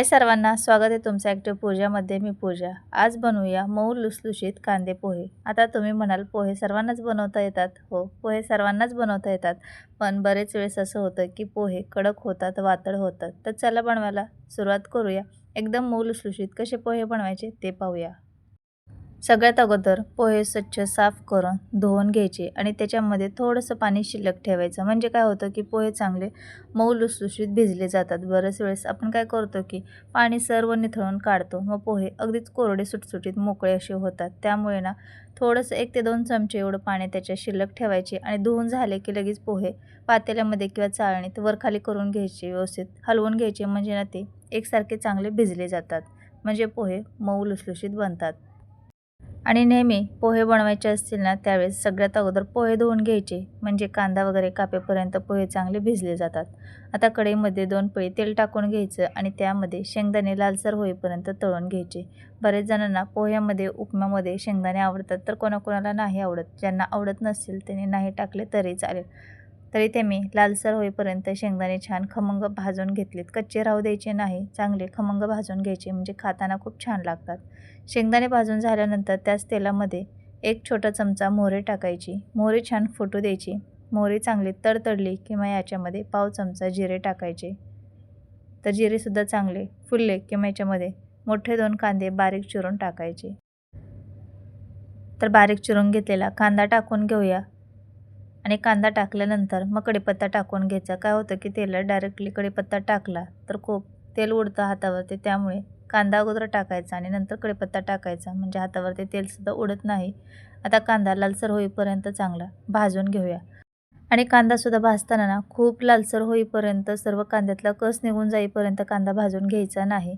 हाय सर्वांना स्वागत आहे तुमचं ॲक्टिव्ह पूजामध्ये मी पूजा. आज बनवूया मऊ लुसलुशीत कांदे पोहे. आता तुम्ही म्हणाल पोहे सर्वांनाच बनवता येतात? हो पोहे सर्वांनाच बनवता येतात. पण बरेच वेळेस असं होतं की पोहे कडक होतात वातळ होतात. तर चला बनवायला सुरुवात करूया. एकदम मऊ लुसलुशीत कसे पोहे बनवायचे ते पाहूया. सगळ्यात अगोदर पोहे स्वच्छ साफ करून धुवून घ्यायचे आणि त्याच्यामध्ये थोडंसं पाणी शिल्लक ठेवायचं. म्हणजे काय होतं की पोहे चांगले मऊ लुसलुशीत भिजले जातात. बरेच वेळेस आपण काय करतो की पाणी सर्व निथळून काढतो. मग पोहे अगदीच कोरडे सुटसुटीत मोकळे असे होतात. त्यामुळे ना थोडंसं एक ते दोन चमचे एवढं पाणी त्याच्या शिल्लक ठेवायचे आणि धुवून झाले की लगेच पोहे पातेल्यामध्ये किंवा चाळणीत वरखाली करून घ्यायचे व्यवस्थित हलवून घ्यायचे. म्हणजे ना ते एकसारखे चांगले भिजले जातात. म्हणजे पोहे मऊ लुसलुशीत बनतात. आणि नेहमी पोहे बनवायचे असतील ना त्यावेळेस सगळ्यात अगोदर पोहे धुवून घ्यायचे. म्हणजे कांदा वगैरे कापेपर्यंत पोहे चांगले भिजले जातात. आता कढईमध्ये दोन पळी तेल टाकून घ्यायचं आणि त्यामध्ये शेंगदाणे लालसर होईपर्यंत तळून घ्यायचे. बरेच जणांना पोह्यामध्ये उपम्यामध्ये शेंगदाणे आवडतात तर कोणाकोणाला नाही आवडत. ज्यांना आवडत नसतील त्यांनी नाही टाकले तरी चालेल. तरी ते मी लालसर होईपर्यंत शेंगदाणे छान खमंग भाजून घेतलेत. कच्चे राहू द्यायचे नाही चांगले खमंग भाजून घ्यायचे म्हणजे खाताना खूप छान लागतात. शेंगदाणे भाजून झाल्यानंतर त्याच तेलामध्ये एक छोटा चमचा मोहरी टाकायची. मोहरी छान फुटू द्यायची. मोहरी चांगली तडतडली किंवा याच्यामध्ये पाव चमचा जिरे टाकायचे. तर जिरेसुद्धा चांगले फुलले किंवा याच्यामध्ये मोठे दोन कांदे बारीक चिरून टाकायचे. तर बारीक चिरून घेतलेला कांदा टाकून घेऊया. आणि कांदा टाकल्यानंतर मग कढीपत्ता टाकून घ्यायचा. काय होतं की तेलात डायरेक्टली कढीपत्ता टाकला तर खूप तेल उडतं हातावरती त्यामुळे कांदा अगोदर टाकायचा आणि नंतर कढीपत्ता टाकायचा. म्हणजे हातावरती तेलसुद्धा उडत नाही. आता कांदा लालसर होईपर्यंत चांगला भाजून घेऊया. आणि कांदासुद्धा भाजताना ना खूप लालसर होईपर्यंत सर्व कांद्यातला कस निघून जाईपर्यंत कांदा भाजून घ्यायचा नाही.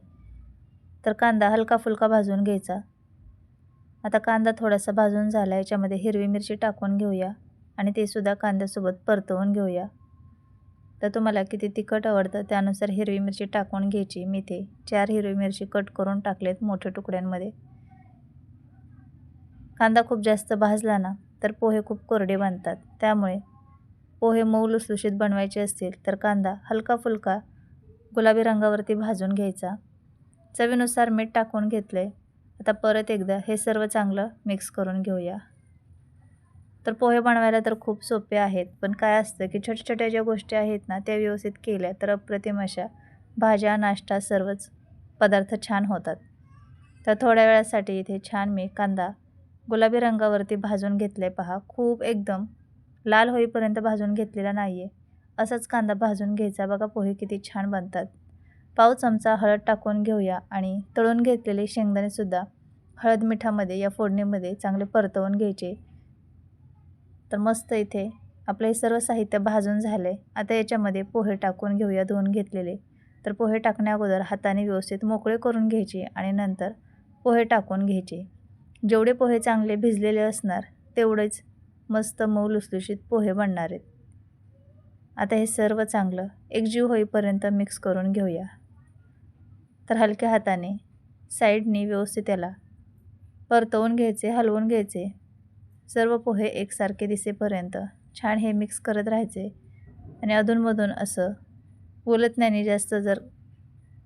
तर कांदा हलका फुलका भाजून घ्यायचा. आता कांदा थोडासा भाजून झाला याच्यामध्ये हिरवी मिरची टाकून घेऊया. आणि ते सुद्धा कांद्यासोबत परतवून घेऊया. तर तुम्हाला किती तिखट आवडतं त्यानुसार हिरवी मिरची टाकून घ्यायची. मी ते चार हिरवी मिरची कट करून टाकलेत मोठ्या तुकड्यांमध्ये. कांदा खूप जास्त भाजला ना तर पोहे खूप कोरडे बनतात. त्यामुळे पोहे मऊ लुसलुशीत बनवायचे असतील तर कांदा हलका फुलका गुलाबी रंगावरती भाजून घ्यायचा. चवीनुसार मीठ टाकून घेतलं आहे आता परत एकदा हे सर्व चांगलं मिक्स करून घेऊया. तर पोहे बनवायला तर खूप सोपे आहेत. पण काय असतं की छोट्या छोट्या ज्या गोष्टी आहेत ना त्या व्यवस्थित केल्या तर अप्रतिम अशा भाज्या नाश्ता सर्वच पदार्थ छान होतात. तर थोड्या वेळासाठी इथे छान मी कांदा गुलाबी रंगावरती भाजून घेतले पहा. खूप एकदम लाल होईपर्यंत भाजून घेतलेला नाही आहे असाच कांदा भाजून घ्यायचा. बघा पोहे किती छान बनतात. पाव चमचा हळद टाकून घेऊया आणि तळून घेतलेले शेंगदाणेसुद्धा हळद मिठामध्ये या फोडणीमध्ये चांगले परतवून घ्यायचे. तर मस्त इथे. आपलं हे सर्व साहित्य भाजून झालं आहे आता याच्यामध्ये पोहे टाकून घेऊया धुवून घेतलेले. तर पोहे टाकण्या अगोदर हाताने व्यवस्थित मोकळे करून घ्यायचे आणि नंतर पोहे टाकून घ्यायचे. जेवढे पोहे चांगले भिजलेले असणार तेवढेच मस्त मऊ लुसलुशीत पोहे बनणार आहेत. आता हे सर्व चांगलं एकजीव होईपर्यंत मिक्स करून घेऊया. तर हलक्या हाताने साईडने व्यवस्थित त्याला परतवून घ्यायचे हलवून घ्यायचे. सर्व पोहे एकसारखे दिसेपर्यंत छान हे मिक्स करत राहायचे. आणि अधूनमधून असं नाही जास्त जर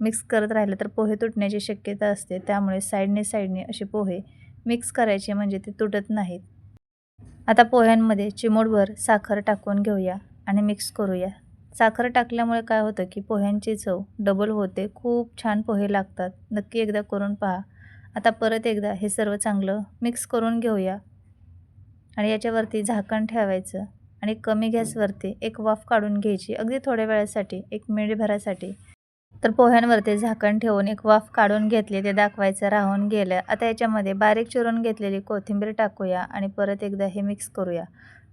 मिक्स करत राहिलं तर पोहे तुटण्याची शक्यता असते. त्यामुळे साईडने साईडने असे पोहे मिक्स करायचे म्हणजे ते तुटत नाहीत. आता पोह्यांमध्ये चिमोडभर साखर टाकून घेऊया आणि मिक्स करूया. साखर टाकल्यामुळे काय होतं की पोह्यांची चव डबल होते. खूप छान पोहे लागतात. नक्की एकदा करून पहा. आता परत एकदा हे सर्व चांगलं मिक्स करून घेऊया. आणि याच्यावरती झाकण ठेवायचं आणि कमी गॅसवरती एक वाफ काढून घ्यायची अगदी थोड्या वेळासाठी एक मिनिटभरासाठी तर पोह्यांवरती झाकण ठेवून एक वाफ काढून घेतली ते दाखवायचं राहून गेलं. आता याच्यामध्ये बारीक चिरून घेतलेली कोथिंबीर टाकूया आणि परत एकदा हे मिक्स करूया.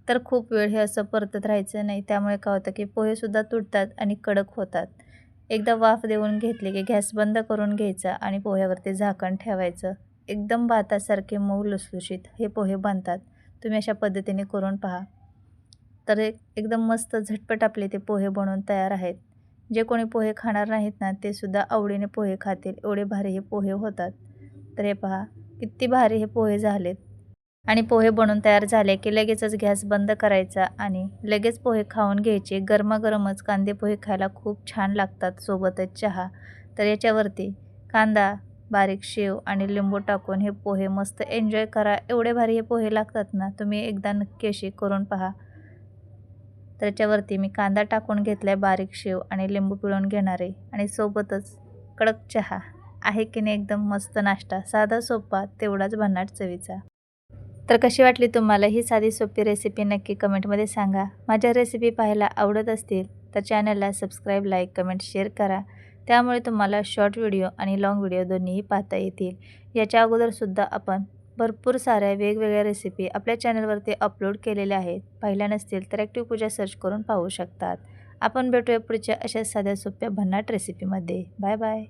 तर खूप वेळ हे असं परतत राहायचं नाही त्यामुळे काय होतं की पोहेसुद्धा तुटतात आणि कडक होतात. एकदा वाफ देऊन घेतली की गॅस बंद करून घ्यायचा आणि पोह्यावरती झाकण ठेवायचं. एकदम भातासारखे मऊ लुसलुशीत हे पोहे बनतात. तुम्ही अशा पद्धतीने करून पहा. तर एक एकदम मस्त झटपट आपले ते पोहे बनवून तयार आहेत. जे कोणी पोहे खाणार नाहीत ना ते सुद्धा आवडीने पोहे खातील. एवढे भारी हे पोहे होतात. तर हे पहा किती भारी हे पोहे झालेत. आणि पोहे बनवून तयार झाले की लगेचच गॅस बंद करायचा आणि लगेच पोहे खाऊन घ्यायचे. गरमागरमच कांदे पोहे खायला खूप छान लागतात सोबतच चहा. तर याच्यावरती कांदा बारीक शेव आणि लिंबू टाकून हे पोहे मस्त एन्जॉय करा. एवढे भारी हे पोहे लागतात ना तुम्ही एकदा नक्की अशी करून पहा. त्याच्यावरती मी कांदा टाकून घेतला आहे बारीक शेव आणि लिंबू पिळून घेणार. आहे आणि सोबतच कडक चहा. आहे की नाही एकदम मस्त नाश्ता. साधा सोपा तेवढाच भन्नाट चवीचा. तर कशी वाटली तुम्हाला ही साधी सोपी रेसिपी नक्की कमेंटमध्ये सांगा. माझ्या रेसिपी पाहायला आवडत असतील तर चॅनलला सबस्क्राईब लाईक कमेंट शेअर करा. त्यामुळे तुम्हाला शॉर्ट व्हिडिओ आणि लाँग व्हिडिओ दोन्हीही पाहता येतील. याच्या अगोदरसुद्धा आपण भरपूर साऱ्या वेगवेगळ्या रेसिपी आपल्या चॅनलवरती अपलोड केलेल्या आहेत. पाहिल्या नसतील तर ॲक्टिव्ह पूजा सर्च करून पाहू शकतात. आपण भेटूया पुढच्या अशा साध्या सोप्या भन्नाट रेसिपीमध्ये बाय बाय